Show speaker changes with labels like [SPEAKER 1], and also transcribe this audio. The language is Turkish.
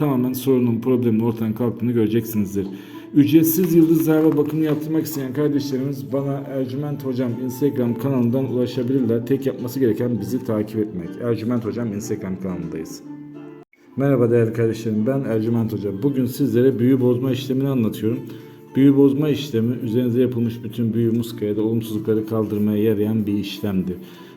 [SPEAKER 1] tamamen sorunun, problemin ortadan kalktığını göreceksinizdir. Ücretsiz yıldız zarfa bakımı yaptırmak isteyen kardeşlerimiz bana Ercüment Hocam Instagram kanalından ulaşabilirler. Tek yapması gereken bizi takip etmek. Ercüment Hocam Instagram kanalındayız. Merhaba değerli kardeşlerim ben Ercüment Hoca. Bugün sizlere büyü bozma işlemini anlatıyorum. Büyü bozma işlemi üzerinize yapılmış bütün büyü muska ya da olumsuzlukları kaldırmaya yarayan bir işlemdir.